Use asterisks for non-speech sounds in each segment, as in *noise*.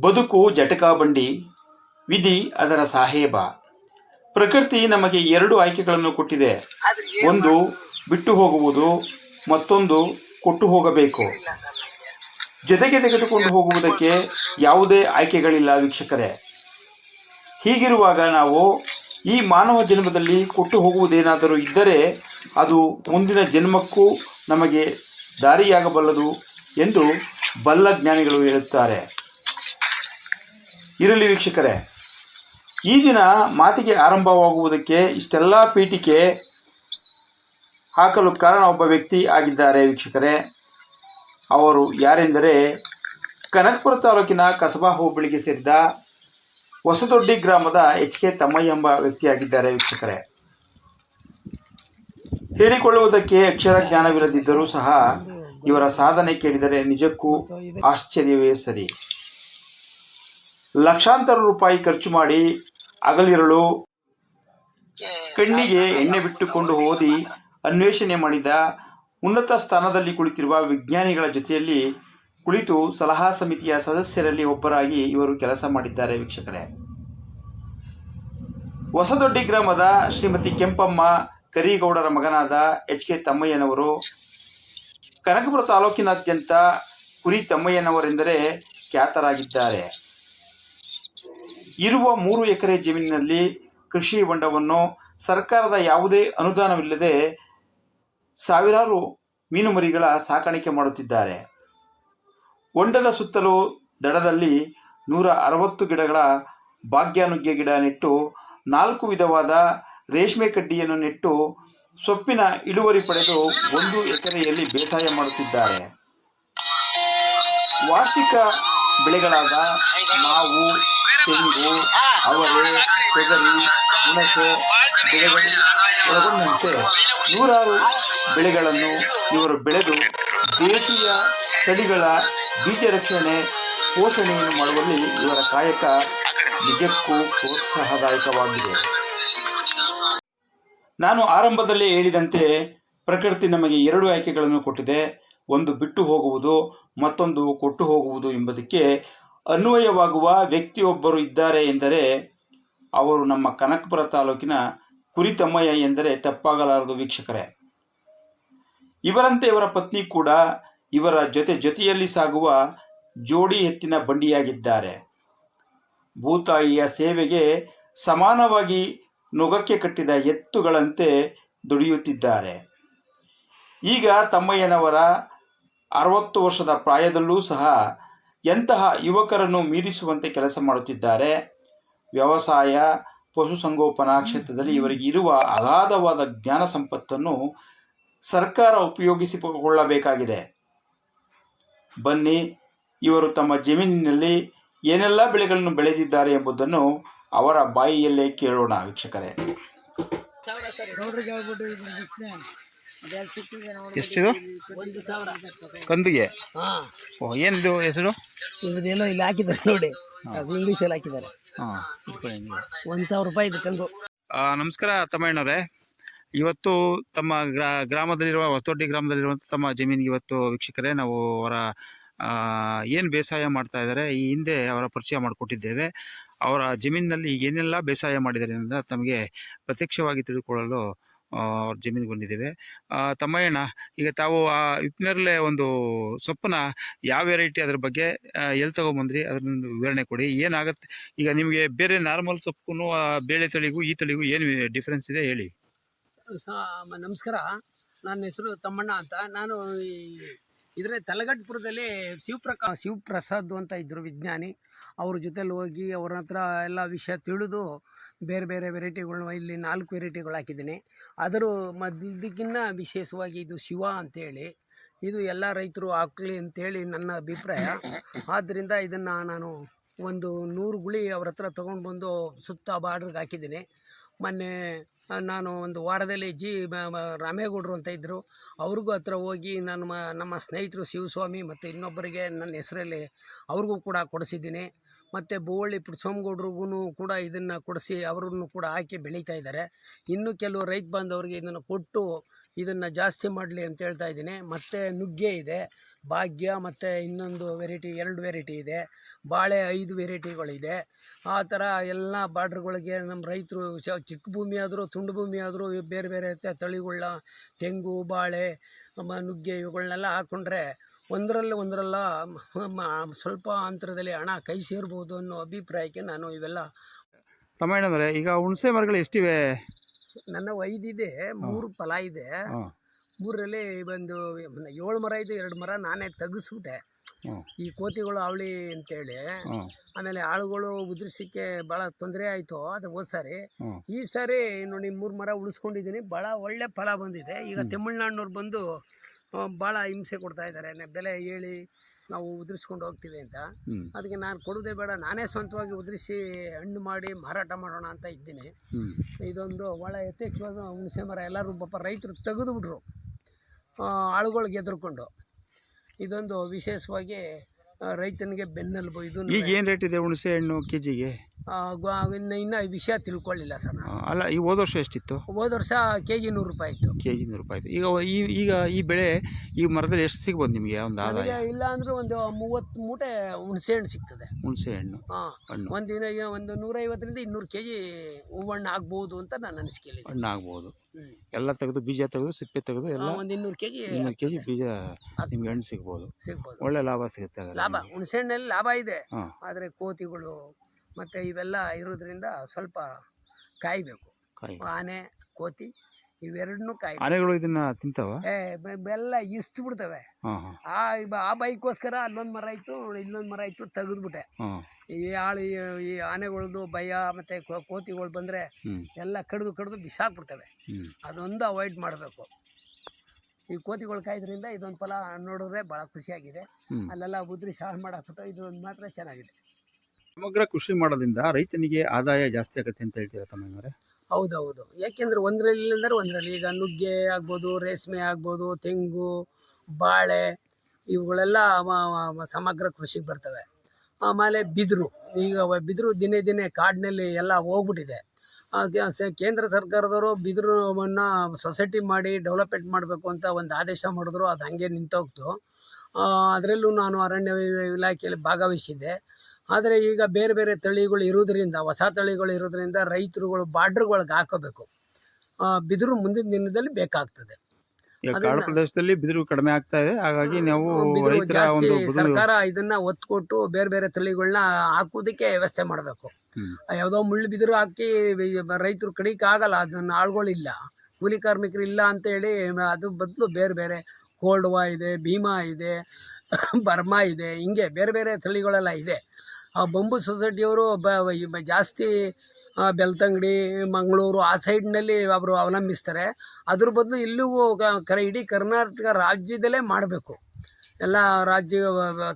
ಬದುಕು ಜಟಕಾ ಬಂಡಿ ವಿಧಿ ಅದರ ಸಾಹೇಬ. ಪ್ರಕೃತಿ ನಮಗೆ ಎರಡು ಆಯ್ಕೆಗಳನ್ನು ಕೊಟ್ಟಿದೆ. ಒಂದು ಬಿಟ್ಟು ಹೋಗುವುದು ಮತ್ತೊಂದು ಕೊಟ್ಟು ಹೋಗಬೇಕು. ಜೊತೆಗೆ ತೆಗೆದುಕೊಂಡು ಹೋಗುವುದಕ್ಕೆ ಯಾವುದೇ ಆಯ್ಕೆಗಳಿಲ್ಲ ವೀಕ್ಷಕರೇ. ಹೀಗಿರುವಾಗ ನಾವು ಈ ಮಾನವ ಜನ್ಮದಲ್ಲಿ ಕೊಟ್ಟು ಹೋಗುವುದೇನಾದರೂ ಇದ್ದರೆ ಅದು ಮುಂದಿನ ಜನ್ಮಕ್ಕೂ ನಮಗೆ ದಾರಿಯಾಗಬಲ್ಲದು ಎಂದು ಬಲ್ಲ ಜ್ಞಾನಿಗಳು ಹೇಳುತ್ತಾರೆ. ಇರಲಿ ವೀಕ್ಷಕರೇ, ಈ ದಿನ ಮಾತಿಗೆ ಆರಂಭವಾಗುವುದಕ್ಕೆ ಇಷ್ಟೆಲ್ಲ ಪೀಠಿಕೆ ಹಾಕಲು ಕಾರಣ ಒಬ್ಬ ವ್ಯಕ್ತಿ ಆಗಿದ್ದಾರೆ ವೀಕ್ಷಕರೇ. ಅವರು ಯಾರೆಂದರೆ, ಕನಕಪುರ ತಾಲೂಕಿನ ಕಸಬಾ ಹೋಬಳಿಗೆ ಸೇರಿದ ಹೊಸದೊಡ್ಡಿ ಗ್ರಾಮದ ಎಚ್ ಕೆ ತಮ್ಮಯ್ಯ ಎಂಬ ವ್ಯಕ್ತಿಯಾಗಿದ್ದಾರೆ ವೀಕ್ಷಕರೇ. ಹೇಳಿಕೊಳ್ಳುವುದಕ್ಕೆ ಅಕ್ಷರ ಜ್ಞಾನವಿಲ್ಲದಿದ್ದರೂ ಸಹ ಇವರ ಸಾಧನೆ ಕೇಳಿದರೆ ನಿಜಕ್ಕೂ ಆಶ್ಚರ್ಯವೇ ಸರಿ. ಲಕ್ಷಾಂತರ ರೂಪಾಯಿ ಖರ್ಚು ಮಾಡಿ ಅಗಲಿರಳು ಕಣ್ಣಿಗೆ ಎಣ್ಣೆ ಬಿಟ್ಟುಕೊಂಡು ಓದಿ ಅನ್ವೇಷಣೆ ಮಾಡಿದ ಉನ್ನತ ಸ್ಥಾನದಲ್ಲಿ ಕುಳಿತಿರುವ ವಿಜ್ಞಾನಿಗಳ ಜೊತೆಯಲ್ಲಿ ಕುಳಿತು ಸಲಹಾ ಸಮಿತಿಯ ಸದಸ್ಯರಲ್ಲಿ ಒಬ್ಬರಾಗಿ ಇವರು ಕೆಲಸ ಮಾಡಿದ್ದಾರೆ ವೀಕ್ಷಕರೇ. ಹೊಸದೊಡ್ಡಿ ಗ್ರಾಮದ ಶ್ರೀಮತಿ ಕೆಂಪಮ್ಮ ಕರಿಗೌಡರ ಮಗನಾದ ಎಚ್ ಕೆ ತಮ್ಮಯ್ಯನವರು ಕನಕಪುರ ತಾಲೂಕಿನಾದ್ಯಂತ ಕುರಿ ತಮ್ಮಯ್ಯನವರೆಂದರೆ ಖ್ಯಾತರಾಗಿದ್ದಾರೆ. ಇರುವ ಮೂರು ಎಕರೆ ಜಮೀನಿನಲ್ಲಿ ಕೃಷಿ ಹೊಂಡವನ್ನು ಸರ್ಕಾರದ ಯಾವುದೇ ಅನುದಾನವಿಲ್ಲದೆ ಸಾವಿರಾರು ಮೀನುಮರಿಗಳ ಸಾಕಾಣಿಕೆ ಮಾಡುತ್ತಿದ್ದಾರೆ. ಹೊಂಡದ ಸುತ್ತಲೂ ದಡದಲ್ಲಿ ನೂರ ಅರವತ್ತು ಗಿಡಗಳ ಭಾಗ್ಯಾನುಗ್ಗೆ ಗಿಡ ನೆಟ್ಟು, ನಾಲ್ಕು ವಿಧವಾದ ರೇಷ್ಮೆ ಕಡ್ಡಿಯನ್ನು ನೆಟ್ಟು, ಸೊಪ್ಪಿನ ಇಳುವರಿ ಪಡೆದು ಒಂದು ಎಕರೆಯಲ್ಲಿ ಬೇಸಾಯ ಮಾಡುತ್ತಿದ್ದಾರೆ. ವಾರ್ಷಿಕ ಬೆಳೆಗಳಾದ ಮಾವು, ತೆಂಗು, ಅವರೆ, ತೊಗರಿ, ಹುಣಸೆ, ಬೆಳೆಗಳು ಒಳಗೊಂಡಂತೆ ನೂರಾರು ಬೆಳೆಗಳನ್ನು ಇವರು ಬೆಳೆದು ದೇಶೀಯ ತಳಿಗಳ ಬೀಜ ರಕ್ಷಣೆ, ಪೋಷಣೆಯನ್ನು ಮಾಡುವಲ್ಲಿ ಇವರ ಕಾಯಕ ನಿಜಕ್ಕೂ ಪ್ರೋತ್ಸಾಹದಾಯಕವಾಗಿದೆ. ನಾನು ಆರಂಭದಲ್ಲಿ ಹೇಳಿದಂತೆ ಪ್ರಕೃತಿ ನಮಗೆ ಎರಡು ಆಯ್ಕೆಗಳನ್ನು ಕೊಟ್ಟಿದೆ. ಒಂದು ಬಿಟ್ಟು ಹೋಗುವುದು, ಮತ್ತೊಂದು ಕೊಟ್ಟು ಹೋಗುವುದು ಎಂಬುದಕ್ಕೆ ಅನ್ವಯವಾಗುವ ವ್ಯಕ್ತಿಯೊಬ್ಬರು ಇದ್ದಾರೆ ಎಂದರೆ ಅವರು ನಮ್ಮ ಕನಕಪುರ ತಾಲೂಕಿನ ಕುರಿತಮ್ಮಯ್ಯ ಎಂದರೆ ತಪ್ಪಾಗಲಾರದು ವೀಕ್ಷಕರೇ. ಇವರಂತೆ ಇವರ ಪತ್ನಿ ಕೂಡ ಇವರ ಜೊತೆ ಜೊತೆಯಲ್ಲಿ ಸಾಗುವ ಜೋಡಿ ಎತ್ತಿನ ಬಂಡಿಯಾಗಿದ್ದಾರೆ. ಭೂತಾಯಿಯ ಸೇವೆಗೆ ಸಮಾನವಾಗಿ ನೊಗಕ್ಕೆ ಕಟ್ಟಿದ ಎತ್ತುಗಳಂತೆ ದುಡಿಯುತ್ತಿದ್ದಾರೆ. ಈಗ ತಮ್ಮಯ್ಯನವರ ಅರವತ್ತು ವರ್ಷದ ಪ್ರಾಯದಲ್ಲೂ ಸಹ ಎಂತಹ ಯುವಕರನ್ನು ಮೀರಿಸುವಂತೆ ಕೆಲಸ ಮಾಡುತ್ತಿದ್ದಾರೆ. ವ್ಯವಸಾಯ ಪಶುಸಂಗೋಪನಾ ಕ್ಷೇತ್ರದಲ್ಲಿ ಇವರಿಗೆ ಇರುವ ಅಗಾಧವಾದ ಜ್ಞಾನ ಸಂಪತ್ತನ್ನು ಸರ್ಕಾರ ಉಪಯೋಗಿಸಿಕೊಳ್ಳಬೇಕಾಗಿದೆ. ಬನ್ನಿ ಇವರು ತಮ್ಮ ಜಮೀನಿನಲ್ಲಿ ಏನೆಲ್ಲ ಬೆಳೆಗಳನ್ನು ಬೆಳೆದಿದ್ದಾರೆ ಎಂಬುದನ್ನು ಅವರ ಬಾಯಿಯಲ್ಲೇ ಕೇಳೋಣ ವೀಕ್ಷಕರೇ. ಎಷ್ಟಿದು? ಕಂದಿಗೆ? ಓ ಏನಿದು ಹೆಸರು? ಇವ್ರದ್ದೇನೋ ಇಲ್ಲಿ ಹಾಕಿದ್ದಾರೆ ನೋಡಿ. ಅದು ಹಾಕಿದ್ದಾರೆ. ಹಾಂ ಒಂದು ಸಾವಿರ ರೂಪಾಯಿ ಇದು ಕಂಗು ನಮಸ್ಕಾರ ತಮ್ಮಣ್ಣವರೇ ಇವತ್ತು ತಮ್ಮ ಗ್ರಾ ಗ್ರಾಮದಲ್ಲಿರುವ ಹೊಸದೊಡ್ಡಿ ಗ್ರಾಮದಲ್ಲಿರುವಂಥ ತಮ್ಮ ಜಮೀನಿಗೆ ಇವತ್ತು ವೀಕ್ಷಕರೇ ನಾವು ಅವರ ಏನು ಬೇಸಾಯ ಮಾಡ್ತಾ ಇದ್ದಾರೆ ಈ ಹಿಂದೆ ಅವರ ಪರಿಚಯ ಮಾಡಿಕೊಟ್ಟಿದ್ದೇವೆ. ಅವರ ಜಮೀನಿನಲ್ಲಿ ಏನೆಲ್ಲ ಬೇಸಾಯ ಮಾಡಿದ್ದಾರೆ ಅಂತ ತಮಗೆ ಪ್ರತ್ಯಕ್ಷವಾಗಿ ತಿಳ್ಕೊಳ್ಳಲು ಆ, ಅವ್ರ ಜಮೀನಿಗೆ ಬಂದಿದ್ದೇವೆ. ತಮ್ಮಯ್ಯಣ್ಣ, ಈಗ ತಾವು ಆ ವಿಪ್ನರ್ಲೆ ಒಂದು ಸೊಪ್ಪನ್ನ ಯಾವ ವೆರೈಟಿ ಅದ್ರ ಬಗ್ಗೆ ಎಲ್ಲಿ ತೊಗೊಂಬಂದ್ರಿ? ಅದನ್ನ ವಿವರಣೆ ಕೊಡಿ. ಏನಾಗುತ್ತೆ? ಈಗ ನಿಮಗೆ ಬೇರೆ ನಾರ್ಮಲ್ ಸೊಪ್ಪು ಬೇಳೆ ತಳಿಗೂ, ಈ ತಳಿಗೂ ಏನು ಡಿಫ್ರೆನ್ಸ್ ಇದೆ ಹೇಳಿ. ನಮಸ್ಕಾರ. ನನ್ನ ಹೆಸರು ತಮ್ಮಣ್ಣ ಅಂತ. ನಾನು ಈ ಇದ್ರೆ ತಲಗಟ್ಪುರದಲ್ಲಿ ಶಿವಪ್ರಕಾ ಶಿವಪ್ರಸಾದ್ ಅಂತ ಇದ್ದರು ವಿಜ್ಞಾನಿ. ಅವ್ರ ಜೊತೆಲಿ ಹೋಗಿ ಅವ್ರ ಹತ್ರ ಎಲ್ಲ ವಿಷಯ ತಿಳಿದು ಬೇರೆ ಬೇರೆ ವೆರೈಟಿಗಳ್ನ ಇಲ್ಲಿ ನಾಲ್ಕು ವೆರೈಟಿಗಳು ಹಾಕಿದ್ದೀನಿ. ಅದರ ಮಧ್ಯ ವಿಶೇಷವಾಗಿ ಇದು ಶಿವ ಅಂತೇಳಿ, ಇದು ಎಲ್ಲ ರೈತರು ಹಾಕ್ಲಿ ಅಂತೇಳಿ ನನ್ನ ಅಭಿಪ್ರಾಯ. ಆದ್ದರಿಂದ ಇದನ್ನು ನಾನು ಒಂದು ನೂರು ಗುಳಿ ಅವ್ರ ಹತ್ರ ತೊಗೊಂಡು ಬಂದು ಸುತ್ತ ಬಾರ್ಡ್ರಿಗೆ ಹಾಕಿದ್ದೀನಿ. ಮೊನ್ನೆ ನಾನು ಒಂದು ವಾರದಲ್ಲಿ ಜಿ ರಾಮೇಗೌಡರು ಅಂತ ಇದ್ದರು ಅವ್ರಿಗೂ ಹತ್ರ ಹೋಗಿ ನನ್ನ ನಮ್ಮ ಸ್ನೇಹಿತರು ಶಿವಸ್ವಾಮಿ ಮತ್ತು ಇನ್ನೊಬ್ಬರಿಗೆ ನನ್ನ ಹೆಸರಲ್ಲಿ ಅವ್ರಿಗೂ ಕೂಡ ಕೊಡಿಸಿದ್ದೀನಿ. ಮತ್ತು ಬೋವಳ್ಳಿ ಪುಟ್ಸೋಮಗೌಡ್ರಿಗೂ ಕೂಡ ಇದನ್ನು ಕೊಡಿಸಿ ಅವ್ರನ್ನು ಕೂಡ ಹಾಕಿ ಬೆಳೀತಾ ಇದ್ದಾರೆ. ಇನ್ನು ಕೆಲವು ರೈತ ಬಾಂಧವರಿಗೆ ಇದನ್ನು ಕೊಟ್ಟು ಇದನ್ನು ಜಾಸ್ತಿ ಮಾಡಲಿ ಅಂತ ಹೇಳ್ತಾ ಇದ್ದೀನಿ. ಮತ್ತು ನುಗ್ಗೆ ಇದೆ. ಭಾಗ್ಯ ಮತ್ತು ಇನ್ನೊಂದು ವೆರೈಟಿ ಎರಡು ವೆರೈಟಿ ಇದೆ. ಬಾಳೆ ಐದು ವೆರೈಟಿಗಳಿದೆ ಆ ಥರ ಎಲ್ಲ ಬಾರ್ಡ್ರ್ಗಳಿಗೆ ನಮ್ಮ ರೈತರು ಚಿಕ್ಕ ಭೂಮಿ ಆದರೂ ತುಂಡು ಭೂಮಿ ಆದರೂ ಬೇರೆ ಬೇರೆ ಅಂತ ತಳಿಗಳನ್ನ ತೆಂಗು ಬಾಳೆ ಮ- ನುಗ್ಗೆ ಇವುಗಳನ್ನೆಲ್ಲ ಹಾಕ್ಕೊಂಡ್ರೆ ಒಂದರಲ್ಲಿ ಒಂದರಲ್ಲ ಸ್ವಲ್ಪ ಅಂತರದಲ್ಲಿ ಹಣ ಕೈ ಸೇರ್ಬೋದು ಅನ್ನೋ ಅಭಿಪ್ರಾಯಕ್ಕೆ ನಾನು ಇವೆಲ್ಲ ತಮ್ಮಣ್ಣನವರೇ ಈಗ ಹುಣಸೆ ಮರಗಳು ಎಷ್ಟಿವೆ? ನನ್ನ ಐದಿದೆ ಮೂರು ಫಲ ಇದೆ. ಹಾಂ ಮೂರರಲ್ಲಿ ಒಂದು ಏಳು ಮರ ಇದ್ದು ಎರಡು ಮರ ನಾನೇ ತೆಗೆಸ್ಬಿಟ್ಟೆ. ಈ ಕೋತಿಗಳು ಅವಳಿ ಅಂತೇಳಿ. ಆಮೇಲೆ ಆಳುಗಳು ಉದುರಿಸಿಕ್ಕೆ ಭಾಳ ತೊಂದರೆ ಆಯಿತು. ಅದು ಹೋದ ಸಾರಿ. ಈ ಸಾರಿ ನೋಡಿ ಮೂರು ಮರ ಉಳಿಸ್ಕೊಂಡಿದ್ದೀನಿ. ಭಾಳ ಒಳ್ಳೆ ಫಲ ಬಂದಿದೆ. ಈಗ ತಮಿಳ್ನಾಡಿನವ್ರು ಬಂದು ಭಾಳ ಹಿಂಸೆ ಕೊಡ್ತಾ ಇದ್ದಾರೆ. ಬೆಲೆ ಹೇಳಿ ನಾವು ಉದುರಿಸ್ಕೊಂಡು ಹೋಗ್ತೀವಿ ಅಂತ. ಅದಕ್ಕೆ ನಾನು ಕೊಡೋದೇ ಬೇಡ. ನಾನೇ ಸ್ವಂತವಾಗಿ ಉದುರಿಸಿ ಹಣ್ಣು ಮಾಡಿ ಮಾರಾಟ ಮಾಡೋಣ ಅಂತ ಇದ್ದೀನಿ. ಇದೊಂದು ಭಾಳ ಯಥೇಚ್ಛವಾದ ಹುಣಸೆ ಮರ. ಎಲ್ಲರೂ ಪಾಪ ರೈತರು ತೆಗೆದು ಬಿಟ್ರು ಆಳುಗಳಿಗೆ ಎದುರ್ಕೊಂಡು ಇದೊಂದು ವಿಶೇಷವಾಗಿ ರೈತನಿಗೆ ಬೆನ್ನೆಲುಬು. ಇದು ಈಗ ಏನು ರೇಟ್ ಇದೆ ಹುಣಸೆ ಹಣ್ಣು ಕೆ ಜಿಗೆ ಇನ್ನು ಇನ್ನೂ ವಿಷಯ ತಿಳ್ಕೊಳ್ಳಿಲ್ಲ ಸರ್ ನಾನು. ಅಲ್ಲ ಈ ಹೋದ ವರ್ಷ ಎಷ್ಟಿತ್ತು? ಹೋದ ವರ್ಷ ಕೆ ಜಿ ನೂರು ರೂಪಾಯಿ ಇತ್ತು. ಕೆ ಜಿ ನೂರು ರೂಪಾಯಿ ಇತ್ತು. ಈಗ ಈ ಈಗ ಈ ಬೆಳೆ ಈ ಮರದಲ್ಲಿ ಎಷ್ಟು ಸಿಗ್ಬೋದು ನಿಮಗೆ ಒಂದು ಆದಾಯ? ನನಗೆ ಇಲ್ಲ ಅಂದ್ರೆ ಒಂದು ಮೂವತ್ತು ಮೂಟೆ ಹುಣಸೆ ಹಣ್ಣು ಸಿಗ್ತದೆ. ಹುಣಸೆ ಹಣ್ಣು. ಹಾಂ ಹಣ್ಣು. ಒಂದಿನ ಈಗ ಒಂದು ನೂರೈವತ್ತರಿಂದ ಇನ್ನೂರು ಕೆ ಜಿ ಹೂವಣ್ಣು ಆಗ್ಬೋದು ಅಂತ ನಾನು ಅನಿಸ್ಕೇಳಿ ಹಣ್ಣು ಆಗ್ಬೋದು. ಎಲ್ಲ ತೆಗೆದು ಬೀಜ ತೆಗೆದು ಸಿಪ್ಪೆ ತೆಗೆದು ಎಲ್ಲ ಒಂದು ಇನ್ನೂರು ಕೆ ಜಿ ಇನ್ನೂರು ಕೆ ಜಿ ಬೀಜ ನಿಮ್ಗೆ ಹಣ್ಣು ಸಿಗ್ಬೋದು. ಸಿಗ್ಬೋದು. ಒಳ್ಳೆ ಲಾಭ ಸಿಗುತ್ತೆ ಹಾಗಾದ್ರೆ ಲಾಭ. ನಿಮ್ಗೆ. ಹುಣಸೆ ಹಣ್ಣಲ್ಲಿ ಲಾಭ ಇದೆ. ಹಾಂ. ಆದರೆ ಕೋತಿಗಳು ಮತ್ತು ಇವೆಲ್ಲ ಇರೋದ್ರಿಂದ ಸ್ವಲ್ಪ ಕಾಯಬೇಕು. ಕಾಯಿ ಆನೆ ಕೋತಿ ಇವೆರಡನ್ನೂ ಕಾಯಬೇಕು. ಆನೆಗಳು ಇದನ್ನ ತಿಂತಾವ? ಏ ಬೆ- ಬೆಲ್ಲ ಇಷ್ಟು ಬಿಡ್ತವೆ. ಹಾಂ ಹಾಂ. ಆ ಇವ- ಆ ಬೈಕೋಸ್ಕರ ಅಲ್ಲೊಂದು ಮರ ಇತ್ತು ಇಲ್ಲೊಂದು ಮರ ಇತ್ತು ತೆಗೆದ್ಬಿಟ್ಟೆ. ಹಾಂ. ಈ ಆಳು ಈ- ಈ ಆನೆಗಳದ್ದು ಭಯ ಮತ್ತೆ ಕೋತಿಗಳು ಬಂದರೆ ಹ್ಞೂ ಎಲ್ಲ ಕಡ್ದು ಕಡ್ದು ಬಿಸಾಕ್ಬಿಡ್ತವೆ. ಹ್ಞೂ ಅದೊಂದು ಅವಾಯ್ಡ್ ಮಾಡಬೇಕು. ಈ ಕೋತಿಗಳು ಕಾಯ್ದ್ರಿಂದ ಇದೊಂದು ಫಲ ನೋಡಿದ್ರೆ ಭಾಳ ಖುಷಿಯಾಗಿದೆ. ಹ್ಞೂ ಅಲ್ಲೆಲ್ಲ ಉದ್ರಿ ಹಾಳು ಮಾಡಾಕ್ಬಿಟ್ಟು ಇದೊಂದು ಮಾತ್ರ ಚೆನ್ನಾಗಿದೆ. ಸಮಗ್ರ ಕೃಷಿ ಮಾಡೋದ್ರಿಂದ ರೈತನಿಗೆ ಆದಾಯ ಜಾಸ್ತಿ ಆಗುತ್ತೆ ಅಂತ ಹೇಳ್ತೀರಾ ತಮ್ಮನವರೇ ಹೌದೌದು. ಯಾಕೆಂದ್ರೆ ಒಂದರಲ್ಲಿ ಅಂದರೆ ಒಂದರಲ್ಲಿ ಈಗ ನುಗ್ಗೆ ಆಗ್ಬೋದು, ರೇಷ್ಮೆ ಆಗ್ಬೋದು, ತೆಂಗು, ಬಾಳೆ ಇವುಗಳೆಲ್ಲ ಸಮಗ್ರ ಕೃಷಿಗೆ ಬರ್ತವೆ. ಆಮೇಲೆ ಬಿದಿರು. ಈಗ ಬಿದಿರು ದಿನೇ ದಿನೇ ಕಾಡಿನಲ್ಲಿ ಎಲ್ಲ ಹೋಗ್ಬಿಟ್ಟಿದೆ. ಕೇಂದ್ರ ಸರ್ಕಾರದವರು ಬಿದಿರುವನ್ನು ಸೊಸೈಟಿ ಮಾಡಿ ಡೆವಲಪ್ಮೆಂಟ್ ಮಾಡಬೇಕು ಅಂತ ಒಂದು ಆದೇಶ ಮಾಡಿದ್ರು, ಅದು ಹಾಗೆ ನಿಂತೋಗ್ತು. ಅದರಲ್ಲೂ ನಾನು ಅರಣ್ಯ ಇಲಾಖೆಯಲ್ಲಿ ಭಾಗವಹಿಸಿದ್ದೆ. ಆದರೆ ಈಗ ಬೇರೆ ಬೇರೆ ತಳಿಗಳು ಇರೋದ್ರಿಂದ ಹೊಸ ತಳಿಗಳು ಇರೋದ್ರಿಂದ ರೈತರುಗಳು ಬಾರ್ಡ್ರ್ಗಳಿಗೆ ಹಾಕೋಬೇಕು. ಬಿದಿರು ಮುಂದಿನ ದಿನದಲ್ಲಿ ಬೇಕಾಗ್ತದೆ. ಕಾಡು ಪ್ರದೇಶದಲ್ಲಿ ಬಿದಿರು ಕಡಿಮೆ ಆಗ್ತಾ ಇದೆ. ಹಾಗಾಗಿ ನಾವು ಜಾಸ್ತಿ ಸರ್ಕಾರ ಇದನ್ನ ಒತ್ತು ಕೊಟ್ಟು ಬೇರೆ ಬೇರೆ ತಳಿಗಳನ್ನ ಹಾಕೋದಕ್ಕೆ ವ್ಯವಸ್ಥೆ ಮಾಡಬೇಕು. ಯಾವುದೋ ಮುಳ್ಳು ಬಿದಿರು ಹಾಕಿ ರೈತರು ಕಡಿಕೆ ಆಗಲ್ಲ ಅದನ್ನ ಇಲ್ಲ ಕೂಲಿ ಕಾರ್ಮಿಕರು ಇಲ್ಲ ಅಂತ ಹೇಳಿ ಅದು ಬದಲು ಬೇರೆ ಬೇರೆ ಕೋಲ್ಡ್ವಾ ಇದೆ ಭೀಮಾ ಇದೆ *coughs* ಬರ್ಮಾ ಇದೆ ಹಿಂಗೆ ಬೇರೆ ಬೇರೆ ತಳಿಗಳೆಲ್ಲ ಇದೆ. ಆ ಬಂಬು ಸೊಸೈಟಿಯವರು ಜಾಸ್ತಿ ಬೆಳ್ತಂಗಡಿ, ಮಂಗಳೂರು ಆ ಸೈಡ್ನಲ್ಲಿ ಅವರು ಅವಲಂಬಿಸ್ತಾರೆ. ಅದ್ರ ಬದಲು ಇಲ್ಲಿಗೂ ಕರೆ, ಇಡೀ ಕರ್ನಾಟಕ ರಾಜ್ಯದಲ್ಲೇ ಮಾಡಬೇಕು. ಎಲ್ಲ ರಾಜ್ಯ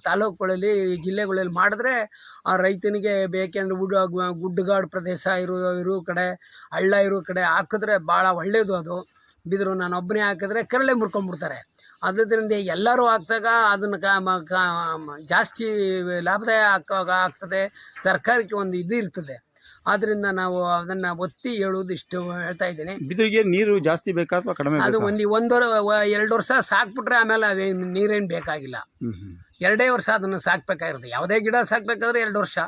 ತಾಲೂಕುಗಳಲ್ಲಿ ಜಿಲ್ಲೆಗಳಲ್ಲಿ ಮಾಡಿದ್ರೆ ಆ ರೈತನಿಗೆ ಬೇಕೆಂದ್ರೆ ಗುಡ್ಡ ಗು- ಗುಡ್ಡಗಾಡು ಪ್ರದೇಶ ಇರೋ ಇರೋ ಕಡೆ, ಹಳ್ಳ ಇರೋ ಕಡೆ ಹಾಕಿದ್ರೆ ಭಾಳ ಒಳ್ಳೆಯದು ಅದು. ಬಿದ್ದರು ನಾನು ಒಬ್ಬನೇ ಹಾಕಿದ್ರೆ ಕರಳೆ ಮುರ್ಕೊಂಡ್ಬಿಡ್ತಾರೆ ಅದರಿಂದ ಎಲ್ಲರೂ ಹಾಕ್ದಾಗ ಅದನ್ನು ಕ ಮ- ಕ ಜಾಸ್ತಿ ಲಾಭದಾಯ ಹಾಕುವಾಗ ಆಗ್ತದೆ. ಸರ್ಕಾರಕ್ಕೆ ಒಂದು ಇದು ಇರ್ತದೆ. ಆದ್ದರಿಂದ ನಾವು ಅದನ್ನು ಒತ್ತಿ ಹೇಳುವುದು ಇಷ್ಟು ಹೇಳ್ತಾ ಇದ್ದೇನೆ. ಬಿದಿರಿಗೆ ನೀರು ಜಾಸ್ತಿ ಬೇಕಾ ಅಥವಾ ಕಡಿಮೆ ಅದು ಒಂದು ಒಂದು ಎರಡು ವರ್ಷ ಸಾಕ್ಬಿಟ್ರೆ ಆಮೇಲೆ ಅವೇನು ನೀರೇನು ಬೇಕಾಗಿಲ್ಲ. ಎರಡೇ ವರ್ಷ ಅದನ್ನು ಸಾಕ್ಬೇಕಾಗಿರುತ್ತೆ. ಯಾವುದೇ ಗಿಡ ಸಾಕ್ಬೇಕಾದ್ರೆ ಎರಡು ವರ್ಷ.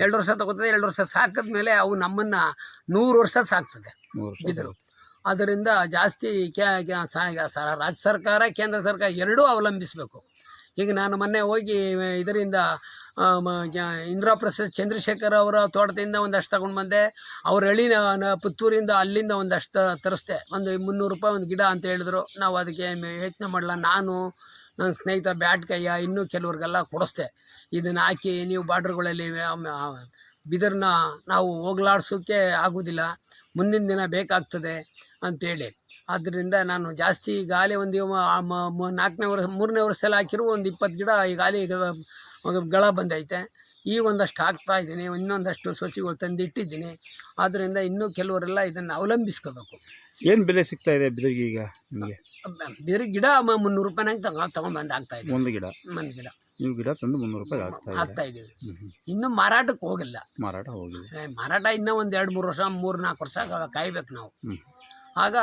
ಎರಡು ವರ್ಷ ತಗೋತದೆ ಎರಡು ವರ್ಷ ಸಾಕಿದ್ಮೇಲೆ ಅವು ನಮ್ಮನ್ನು ನೂರು ವರ್ಷ ಸಾಕ್ತದೆ. ಬಿದಿರು. ಅದರಿಂದ ಜಾಸ್ತಿ ಕ್ಯಾ ರಾಜ್ಯ ಸರ್ಕಾರ, ಕೇಂದ್ರ ಸರ್ಕಾರ ಎರಡೂ ಅವಲಂಬಿಸಬೇಕು. ಈಗ ನಾನು ಮೊನ್ನೆ ಹೋಗಿ ಇದರಿಂದ ಇಂದ್ರಪ್ರಸಾದ್ ಚಂದ್ರಶೇಖರ್ ಅವರ ತೋಟದಿಂದ ಒಂದಷ್ಟು ತಗೊಂಡು ಬಂದೆ. ಅವ್ರ ಹಳ್ಳಿ ನ- ನ- ಪುತ್ತೂರಿಂದ ಅಲ್ಲಿಂದ ಒಂದಷ್ಟು ತರಿಸ್ದೆ. ಒಂದು ಮುನ್ನೂರು ರೂಪಾಯಿ ಒಂದು ಗಿಡ ಅಂತ ಹೇಳಿದ್ರು. ನಾವು ಅದಕ್ಕೆ ಯತ್ನ ಮಾಡಲ್ಲ ನಾನು, ನನ್ನ ಸ್ನೇಹಿತ ಬ್ಯಾಟ್ಕಯ್ಯ ಇನ್ನೂ ಕೆಲವ್ರಿಗೆಲ್ಲ ಕೊಡಿಸ್ದೆ. ಇದನ್ನು ಹಾಕಿ ನೀವು ಬಾರ್ಡ್ರ್ಗಳಲ್ಲಿ ಬಿದಿರನ್ನ ನಾವು ಹೋಗ್ಲಾಡ್ಸೋಕ್ಕೆ ಆಗೋದಿಲ್ಲ. ಮುಂದಿನ ದಿನ ಬೇಕಾಗ್ತದೆ. ಅಂತೇಳಿ. ಆದ್ದರಿಂದ ನಾನು ಜಾಸ್ತಿ ಈಗಾಗಲೇ ಒಂದು ನಾಲ್ಕನೇ ವರ್ಷ ಮೂರನೇ ವರ್ಷದಲ್ಲಿ ಹಾಕಿರುವ ಒಂದು ಇಪ್ಪತ್ತು ಗಿಡ ಈ ಗಾಲಿ ಗಳ ಬಂದೈತೆ. ಈ ಒಂದಷ್ಟು ಹಾಕ್ತಾ ಇದ್ದೀನಿ ಇನ್ನೊಂದಷ್ಟು ಸಸಿಗಳು ತಂದು ಇಟ್ಟಿದ್ದೀನಿ ಆದ್ದರಿಂದ ಇನ್ನೂ ಕೆಲವರೆಲ್ಲ ಇದನ್ನು ಅವಲಂಬಿಸ್ಕೋಬೇಕು. ಏನು ಬೆಲೆ ಸಿಗ್ತಾ ಇದೆ ಬಿದಿರಿಗೆ ಈಗ ನಿಮಗೆ? ಬಿದಿರಿ ಗಿಡ ಮುನ್ನೂರು ರೂಪಾಯಿನಾಗ ತಗೊ ತಗೊಂಬಂದು ಆಗ್ತಾ ಇದೆ ಒಂದು ಗಿಡ? ಮನೆ ಗಿಡ. ನೀವು ಗಿಡ ತಂದು ಮುನ್ನೂರು ರೂಪಾಯಿ ಆಗ್ತಾ ಆಗ್ತಾ ಇದ್ದೀವಿ. ಇನ್ನೂ ಮಾರಾಟಕ್ಕೆ ಹೋಗಿಲ್ಲ. ಮಾರಾಟ ಹೋಗಿಲ್ಲ. ಮಾರಾಟ ಇನ್ನೂ ಒಂದು ಎರಡು ಮೂರು ವರ್ಷ ಮೂರು ನಾಲ್ಕು ವರ್ಷ ಕಾಯ್ಬೇಕು ನಾವು. ಆಗ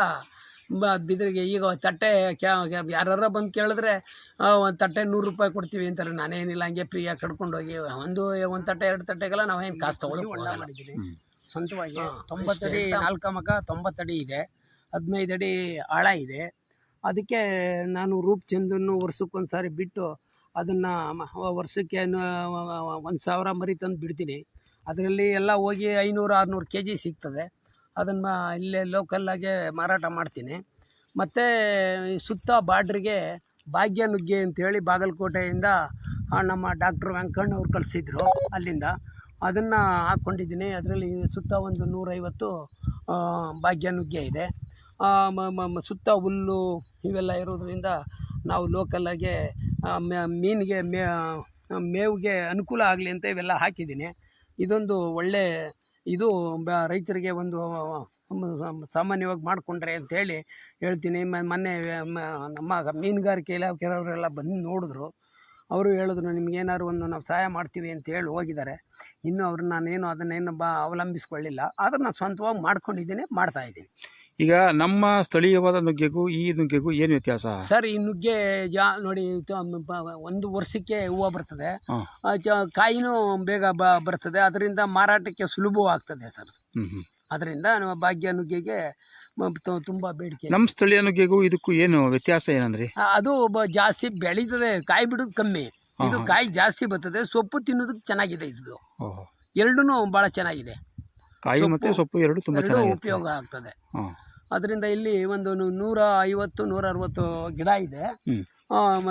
ಬ- ಬಿದಿರಿಗೆ ಈಗ ತಟ್ಟೆ ಯಾರ ಬಂದು ಕೇಳಿದ್ರೆ ಒಂದು ತಟ್ಟೆ ನೂರು ರೂಪಾಯಿ ಕೊಡ್ತೀವಿ ಅಂತಾರೆ. ನಾನೇನಿಲ್ಲ ಹಂಗೆ ಫ್ರೀಯಾಗಿ ಕಡ್ಕೊಂಡೋಗಿ ಒಂದು ಒಂದು ತಟ್ಟೆ ಎರಡು ತಟ್ಟೆಗೆಲ್ಲ ನಾವೇನು ಕಾಸು ತಗೊಳ್ಳೋ ಮಾಡಿದ್ದೀವಿ ಹ್ಮ್. ಸ್ವಂತವಾಗಿ ತೊಂಬತ್ತಡಿ ನಾಲ್ಕು ಮಕ ತೊಂಬತ್ತಡಿ ಇದೆ. ಹದಿನೈದು ಅಡಿ ಆಳ ಇದೆ. ಅದಕ್ಕೆ ನಾನು ರೂಪ್ ಚಂದನ್ನು ವರ್ಷಕ್ಕೊಂದು ಸಾರಿ ಬಿಟ್ಟು ಅದನ್ನು ವರ್ಷಕ್ಕೆ ಒಂದು ಸಾವಿರ ಮರಿ ತಂದು ಬಿಡ್ತೀನಿ. ಅದರಲ್ಲಿ ಎಲ್ಲ ಹೋಗಿ ಐನೂರು ಆರುನೂರು ಕೆ ಜಿ ಸಿಗ್ತದೆ. ಅದನ್ನು ಇಲ್ಲೇ ಲೋಕಲ್ಲಾಗೆ ಮಾರಾಟ ಮಾಡ್ತೀನಿ. ಮತ್ತು ಸುತ್ತ ಬಾರ್ಡ್ರಿಗೆ ಭಾಗ್ಯ ನುಗ್ಗೆ ಅಂತೇಳಿ ಬಾಗಲಕೋಟೆಯಿಂದ ನಮ್ಮ ಡಾಕ್ಟ್ರ್ ವೆಂಕಣ್ಣ ಅವ್ರು ಕಳಿಸಿದ್ರು ಅಲ್ಲಿಂದ. ಅದನ್ನು ಹಾಕ್ಕೊಂಡಿದ್ದೀನಿ. ಅದರಲ್ಲಿ ಸುತ್ತ ಒಂದು ನೂರೈವತ್ತು ಭಾಗ್ಯ ನುಗ್ಗೆ ಇದೆ. ಸುತ್ತ ಹುಲ್ಲು ಇವೆಲ್ಲ ಇರೋದ್ರಿಂದ ನಾವು ಲೋಕಲ್ಲಾಗೆ ಮೀನಿಗೆ ಮೇವಿಗೆ ಅನುಕೂಲ ಆಗಲಿ ಅಂತ ಇವೆಲ್ಲ ಹಾಕಿದ್ದೀನಿ. ಇದೊಂದು ಒಳ್ಳೆ ಇದು ಬ ರೈತರಿಗೆ ಒಂದು ಸಾಮಾನ್ಯವಾಗಿ ಮಾಡಿಕೊಂಡ್ರೆ ಅಂತೇಳಿ ಹೇಳ್ತೀನಿ. ಮೊನ್ನೆ ನಮ್ಮ ಮೀನುಗಾರಿಕೆ ಕೆಲವರೆಲ್ಲ ಬಂದು ನೋಡಿದ್ರು. ಅವರು ಹೇಳಿದ್ರು ನಿಮ್ಗೇನಾದ್ರು ಒಂದು ನಾವು ಸಹಾಯ ಮಾಡ್ತೀವಿ ಅಂತ ಹೇಳಿ ಹೋಗಿದ್ದಾರೆ. ಇನ್ನೂ ಅವ್ರು ನಾನೇನು ಅದನ್ನೇನು ಬಾ ಅವಲಂಬಿಸ್ಕೊಳ್ಳಿಲ್ಲ. ಆದರೂ ನಾನು ಸ್ವಂತವಾಗಿ ಮಾಡ್ಕೊಂಡಿದ್ದೀನಿ, ಮಾಡ್ತಾ ಇದ್ದೀನಿ. ಈಗ ನಮ್ಮ ಸ್ಥಳೀಯವಾದ ನುಗ್ಗೆಗೂ ಈ ನುಗ್ಗೆಗೂ ಏನು ವ್ಯತ್ಯಾಸ? ಸರ್ ಈ ನುಗ್ಗೆ ಜಾ ನೋಡಿ ಇದು ಬ- ಒಂದು ವರ್ಷಕ್ಕೆ ಹೂವು ಬರ್ತದೆ. ಹಾಂ. ಆ, ಚ- ಕಾಯಿನೂ ಬೇಗ ಬ ಬರ್ತದೆ. ಅದರಿಂದ ಮಾರಾಟಕ್ಕೆ ಸುಲಭವಾಗ್ತದೆ ಸರ್. ಅದರಿಂದ ನಮ್ಮ ಭಾಗ್ಯ ನುಗ್ಗೆಗೆ ಮ- ತು- ತುಂಬ ಬೇಡಿಕೆ. ನಮ್ಮ ಸ್ಥಳೀಯ ನುಗ್ಗೆಗೂ ಇದಕ್ಕೂ ಏನು ವ್ಯತ್ಯಾಸ ಏನಂದ್ರೆ? ಆ, ಅದು ಬ- ಜಾಸ್ತಿ ಬೆಳೀತದೆ ಕಾಯಿ ಬಿಡೋದು ಕಮ್ಮಿ. ಇದು ಕಾಯಿ ಜಾಸ್ತಿ ಬರ್ತದೆ ಸೊಪ್ಪು ತಿನ್ನೋದಕ್ಕೆ ಚೆನ್ನಾಗಿದೆ ಇದು. ಓಹೋ. ಎರಡೂ ಭಾಳ ಚೆನ್ನಾಗಿದೆ. ಕಾಯಿ ಮತ್ತು ಸೊಪ್ಪು ಎರಡು ತುಂಬ ಚೆನ್ನಾಗಿ ಉಪಯೋಗ ಆಗ್ತದೆ. ಅದರಿಂದ ಇಲ್ಲಿ ಒಂದು ನು- ನೂರ ಐವತ್ತು ನೂರ ಅರವತ್ತು ಗಿಡ ಇದೆ.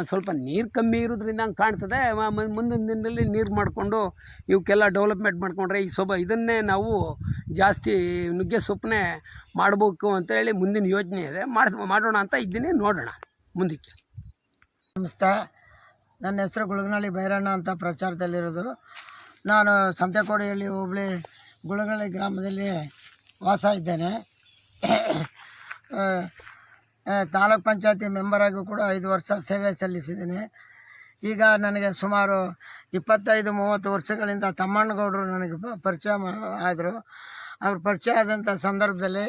ಸ್ವಲ್ಪ ನೀರು ಕಮ್ಮಿ ಇರೋದ್ರಿಂದ ಹಂಗೆ ಕಾಣ್ತದೆ. ಮುಂದಿನ ದಿನದಲ್ಲಿ ನೀರು ಮಾಡಿಕೊಂಡು ಇವಕ್ಕೆಲ್ಲ ಡೆವಲಪ್ಮೆಂಟ್ ಮಾಡಿಕೊಂಡ್ರೆ ಈ ಸೊಬ ಇದನ್ನೇ ನಾವು ಜಾಸ್ತಿ ನುಗ್ಗೆ ಸೊಪ್ಪನ್ನೇ ಮಾಡಬೇಕು ಅಂತ ಹೇಳಿ ಮುಂದಿನ ಯೋಜನೆ ಇದೆ. ಮಾಡಿ ಮಾಡೋಣ ಅಂತ ಇದ್ದೀನಿ. ನೋಡೋಣ ಮುಂದಕ್ಕೆ. ನಮಸ್ತೆ. ನನ್ನ ಹೆಸರು ಗುಳಗನಹಳ್ಳಿ ಭೈರಣ್ಣ ಅಂತ ಪ್ರಚಾರದಲ್ಲಿರೋದು. ನಾನು ಸಂತೆಕೋಡಿಯಲ್ಲಿ ಹೋಬಳಿ ಗುಳಗನಹಳ್ಳಿ ಗ್ರಾಮದಲ್ಲಿ ವಾಸ ಇದ್ದೇನೆ. ತಾಲೂಕ್ ಪಂಚಾಯತಿ ಮೆಂಬರಾಗೂ ಕೂಡ ಐದು ವರ್ಷ ಸೇವೆ ಸಲ್ಲಿಸಿದ್ದೀನಿ. ಈಗ ನನಗೆ ಸುಮಾರು ಇಪ್ಪತ್ತೈದು ಮೂವತ್ತು ವರ್ಷಗಳಿಂದ ತಮ್ಮಣ್ಣಗೌಡರು ನನಗೆ ಪರಿಚಯ ಆದರು. ಅವ್ರ ಪರಿಚಯ ಆದಂಥ ಸಂದರ್ಭದಲ್ಲಿ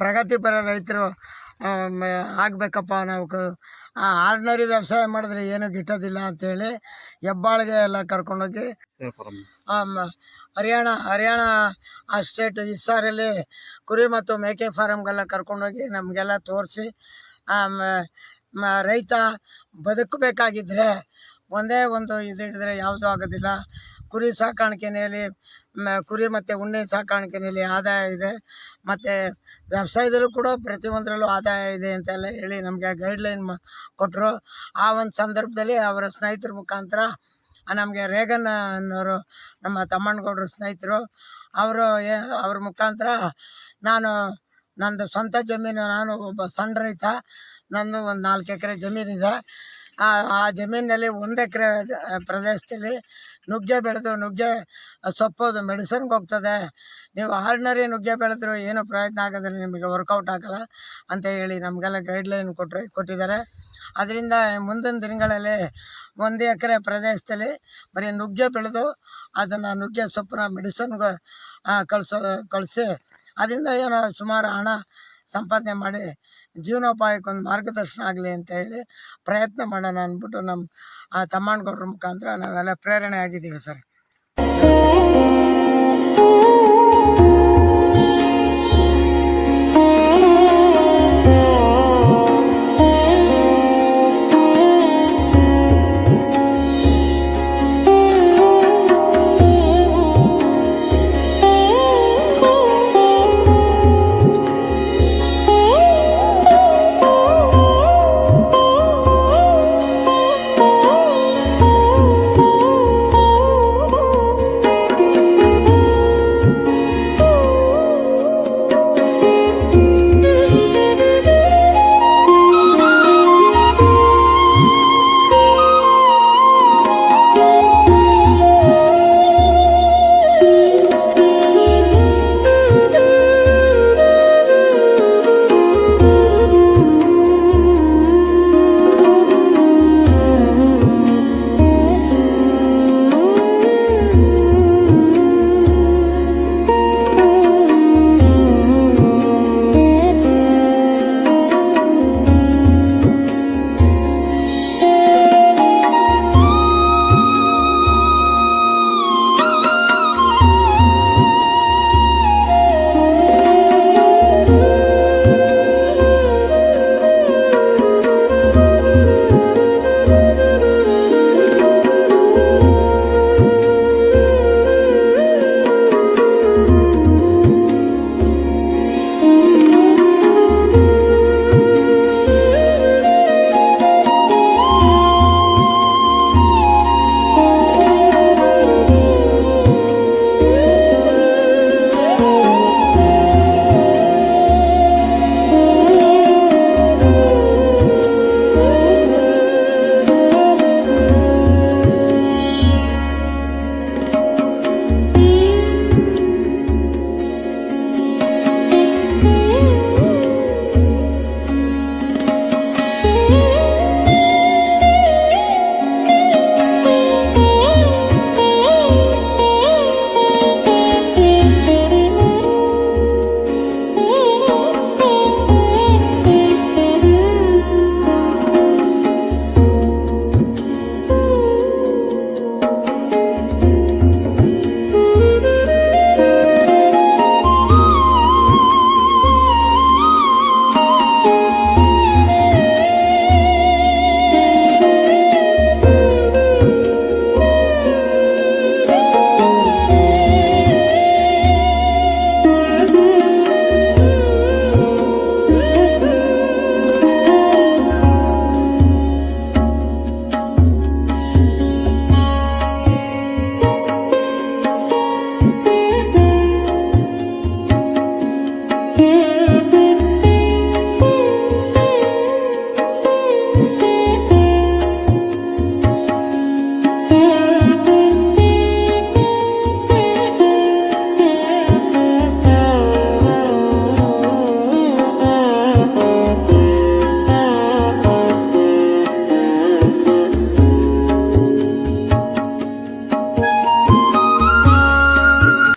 ಪ್ರಗತಿಪರ ರೈತರು ಆಗಬೇಕಪ್ಪ ನಾವು ಕ ಆರ್ಡಿನರಿ ವ್ಯವಸಾಯ ಮಾಡಿದ್ರೆ ಏನೂ ಗಿಟ್ಟೋದಿಲ್ಲ ಅಂಥೇಳಿ ಹೆಬ್ಬಾಳಿಗೆ ಎಲ್ಲ ಕರ್ಕೊಂಡೋಗಿ ಹರಿಯಾಣ ಹರಿಯಾಣ ಆ ಸ್ಟೇಟ್ ಇಸ್ಸಾರಲ್ಲಿ ಕುರಿ ಮತ್ತು ಮೇಕೆ ಫಾರಮ್ಗೆಲ್ಲ ಕರ್ಕೊಂಡೋಗಿ ನಮಗೆಲ್ಲ ತೋರಿಸಿ ರೈತ ಬದುಕಬೇಕಾಗಿದ್ದರೆ ಒಂದೇ ಒಂದು ಇದು ಹಿಡಿದ್ರೆ ಯಾವುದೂ ಆಗೋದಿಲ್ಲ. ಕುರಿ ಸಾಕಾಣಿಕೆಯಲ್ಲಿ ಕುರಿ ಮತ್ತು ಉಣ್ಣೆ ಸಾಕಾಣಿಕೆಯಲ್ಲಿ ಆದಾಯ ಇದೆ. ಮತ್ತು ವ್ಯವಸಾಯದಲ್ಲೂ ಕೂಡ ಪ್ರತಿಯೊಂದರಲ್ಲೂ ಆದಾಯ ಇದೆ ಅಂತೆಲ್ಲ ಹೇಳಿ ನಮಗೆ ಗೈಡ್ಲೈನ್ ಕೊಟ್ಟರು ಆ ಒಂದು ಸಂದರ್ಭದಲ್ಲಿ ಅವರ ಸ್ನೇಹಿತರ ಮುಖಾಂತರ ನಮಗೆ ರೇಗನ್ ಅನ್ನೋರು ನಮ್ಮ ತಮ್ಮಣ್ಣಗೌಡ್ರ ಸ್ನೇಹಿತರು, ಅವರು ಏ, ಅವ್ರ ಮುಖಾಂತರ ನಾನು ನಂದು ಸ್ವಂತ ಜಮೀನು, ನಾನು ಒಬ್ಬ ಸಣ್ಣ ರೈತ, ನಂದು ಒಂದು ನಾಲ್ಕು ಎಕರೆ ಜಮೀನಿದೆ ಆ ಜಮೀನಲ್ಲಿ ಒಂದು ಎಕರೆ ಪ್ರದೇಶದಲ್ಲಿ ನುಗ್ಗೆ ಬೆಳೆದು, ನುಗ್ಗೆ ಸೊಪ್ಪೋದು ಮೆಡಿಸನ್ಗೆ ಹೋಗ್ತದೆ. ನೀವು ಆರ್ಡಿನರಿ ನುಗ್ಗೆ ಬೆಳೆದ್ರು ಏನೂ ಪ್ರಯೋಜನ ಆಗೋದಿಲ್ಲ, ನಿಮಗೆ ವರ್ಕೌಟ್ ಆಗೋಲ್ಲ ಅಂತ ಹೇಳಿ ನಮಗೆಲ್ಲ ಗೈಡ್ಲೈನ್ ಕೊಟ್ಟರೆ ಕೊಟ್ಟಿದ್ದಾರೆ. ಅದರಿಂದ ಮುಂದಿನ ದಿನಗಳಲ್ಲಿ ಒಂದು ಎಕರೆ ಪ್ರದೇಶದಲ್ಲಿ ಬರೀ ನುಗ್ಗೆ ಬೆಳೆದು ಅದನ್ನು ನುಗ್ಗೆ ಸೊಪ್ಪನ್ನ ಮೆಡಿಸನ್ಗೆ ಕಳಿಸೋ, ಕಳಿಸಿ ಅದರಿಂದ ಏನೋ ಸುಮಾರು ಹಣ ಸಂಪಾದನೆ ಮಾಡಿ ಜೀವನೋಪಾಯಕ್ಕೆ ಒಂದು ಮಾರ್ಗದರ್ಶನ ಆಗಲಿ ಅಂತ ಹೇಳಿ ಪ್ರಯತ್ನ ಮಾಡೋಣ ಅಂದ್ಬಿಟ್ಟು ನಮ್ಮ ತಮ್ಮಣ್ಣಗೌಡ್ರ ಮುಖಾಂತರ ನಾವೆಲ್ಲ ಪ್ರೇರಣೆ ಆಗಿದ್ದೀವಿ ಸರ್.